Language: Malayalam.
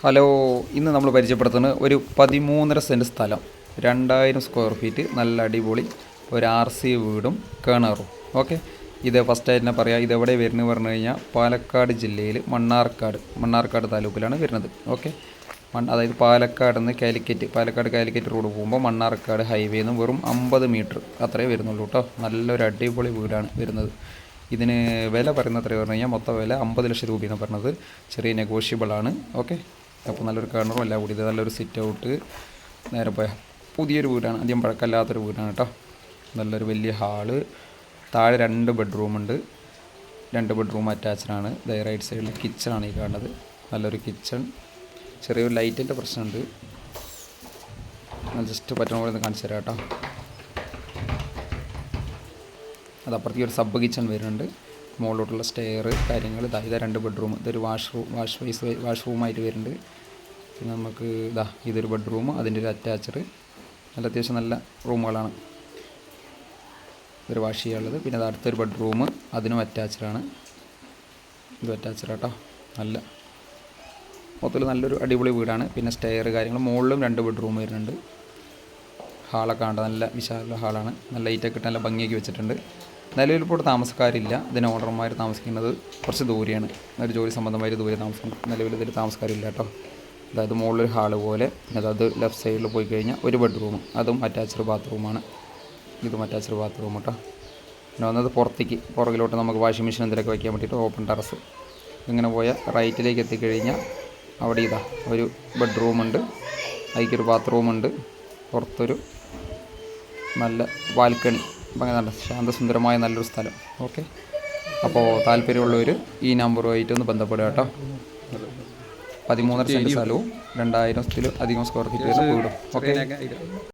ഹലോ ഇന്ന് നമ്മൾ പരിചയപ്പെടുത്തുന്നത് ഒരു പതിമൂന്നര സെന്റ് സ്ഥലം. രണ്ടായിരം സ്ക്വയർ ഫീറ്റ് നല്ല അടിപൊളി ഒരു ആർ സി വീടും കിണറും. ഓക്കെ ഇത് ഫസ്റ്റ് ആയിട്ട് തന്നെ പറയാം. ഇതെവിടെ വരുന്നത് പറഞ്ഞു കഴിഞ്ഞാൽ പാലക്കാട് ജില്ലയിൽ മണ്ണാർക്കാട് മണ്ണാർക്കാട് താലൂക്കിലാണ് വരുന്നത്. ഓക്കെ മൺ അതായത് പാലക്കാട് നിന്ന് കാലിക്കറ്റ് പാലക്കാട് കാലിക്കറ്റ് റോഡ് പോകുമ്പോൾ മണ്ണാർക്കാട് ഹൈവേ നിന്ന് വെറും അമ്പത് മീറ്റർ അത്രേ വരുന്നുള്ളൂ കേട്ടോ നല്ലൊരു അടിപൊളി വീടാണ് വരുന്നത്. ഇതിന് വില പറയുന്നത് എത്രയാണ് പറഞ്ഞു കഴിഞ്ഞാൽ മൊത്തം വില അമ്പത് ലക്ഷം രൂപയെന്ന് പറഞ്ഞത്. ചെറിയ നെഗോഷ്യബിൾ ആണ്. ഓക്കെ അപ്പോൾ നല്ലൊരു കിണറും എല്ലാം കൂടി ഇത് നല്ലൊരു സിറ്റ് ഔട്ട് നേരെ പോയ പുതിയൊരു വീടാണ് അധികം പഴക്കമില്ലാത്തൊരു വീടാണ് കേട്ടോ. നല്ലൊരു വലിയ ഹാൾ താഴെ രണ്ട് ബെഡ്റൂമുണ്ട് രണ്ട് ബെഡ്റൂം അറ്റാച്ച്ഡാണ് ഇതേ റൈറ്റ് സൈഡിൽ കിച്ചണാണ് ഈ കാണുന്നത്. നല്ലൊരു കിച്ചൺ ചെറിയൊരു ലൈറ്റിന്റെ പ്രശ്നമുണ്ട്. ജസ്റ്റ് പറ്റുന്ന പോലെ ഒന്ന് കാണിച്ചു തരാം കേട്ടോ. അതപ്പുറത്തേക്ക് ഒരു സബ് കിച്ചൺ വരുന്നുണ്ട്. മുകളിലോട്ടുള്ള സ്റ്റെയർ കാര്യങ്ങൾ ഇതാ ഇതാ രണ്ട് ബെഡ്റൂം ഇതൊരു washroom wash wise wash റൂമായിട്ട് വരുന്നുണ്ട്. പിന്നെ നമുക്ക് ഇതാ ഇതൊരു ബെഡ്റൂം അതിന്റെ ഒരു അറ്റാച്ചഡ് നല്ല അത്യാവശ്യം നല്ല റൂമുകളാണ്. ഒരു വാഷ് ചെയ്യാനുള്ളത്. പിന്നെ അത് അടുത്തൊരു ബെഡ്റൂം അതിനും അറ്റാച്ചഡാണ് ഇതും അറ്റാച്ചഡ് കേട്ടോ. നല്ല. മൊത്തത്തിൽ നല്ലൊരു അടിപൊളി വീടാണ്. പിന്നെ സ്റ്റെയർ കാര്യങ്ങൾ മുകളിലും രണ്ട് ബെഡ്റൂം വരുന്നുണ്ട്. ഹാളൊക്കെ ഉണ്ട് നല്ല വിശാല ഹാളാണ്. നല്ല ലൈറ്റൊക്കെ ഇട്ട് നല്ല ഭംഗിയൊക്കെ വെച്ചിട്ടുണ്ട്. നിലവിൽ ഇപ്പോൾ താമസക്കാരില്ല. ഇതിന് ഓണർമാർ താമസിക്കുന്നത് കുറച്ച് ദൂരെയാണ്. ഒരു ജോലി സംബന്ധമായ ദൂരെ താമസം നിലവിൽ ഇതിൽ താമസക്കാരില്ല കേട്ടോ. അതായത് മുകളിലൊരു ഹാൾ പോലെ പിന്നെ അതായത് ലെഫ്റ്റ് സൈഡിൽ പോയി കഴിഞ്ഞാൽ ഒരു ബെഡ്റൂം അതും അറ്റാച്ച്ഡ് ബാത്റൂമാണ്. ഇതും അറ്റാച്ച്ഡ് ബാത്റൂം കേട്ടോ. പിന്നെ വന്നത് പുറത്തേക്ക് പുറകിലോട്ട് നമുക്ക് വാഷിംഗ് മെഷീൻ എന്തെങ്കിലുമൊക്കെ വയ്ക്കാൻ വേണ്ടിയിട്ട് ഓപ്പൺ ടെറസ് ഇങ്ങനെ പോയ റൈറ്റിലേക്ക് എത്തിക്കഴിഞ്ഞാൽ അവിടെ ഇതാ ഒരു ബെഡ്റൂമുണ്ട് അതിക്കൊരു ബാത്റൂമുണ്ട് പുറത്തൊരു നല്ല ബാൽക്കണി നല്ല ശാന്തസുന്ദരമായ നല്ലൊരു സ്ഥലം. ഓക്കെ? അപ്പോൾ താല്പര്യമുള്ളവർ ഈ നമ്പറുമായിട്ട് ഒന്ന് ബന്ധപ്പെടുക കേട്ടോ. പതിമൂന്നര സെന്റ് സ്ഥലവും രണ്ടായിരത്തിൽ അധികം സ്ക്വയർ ഫീറ്റ് വരുന്ന വീടും. ഓക്കെ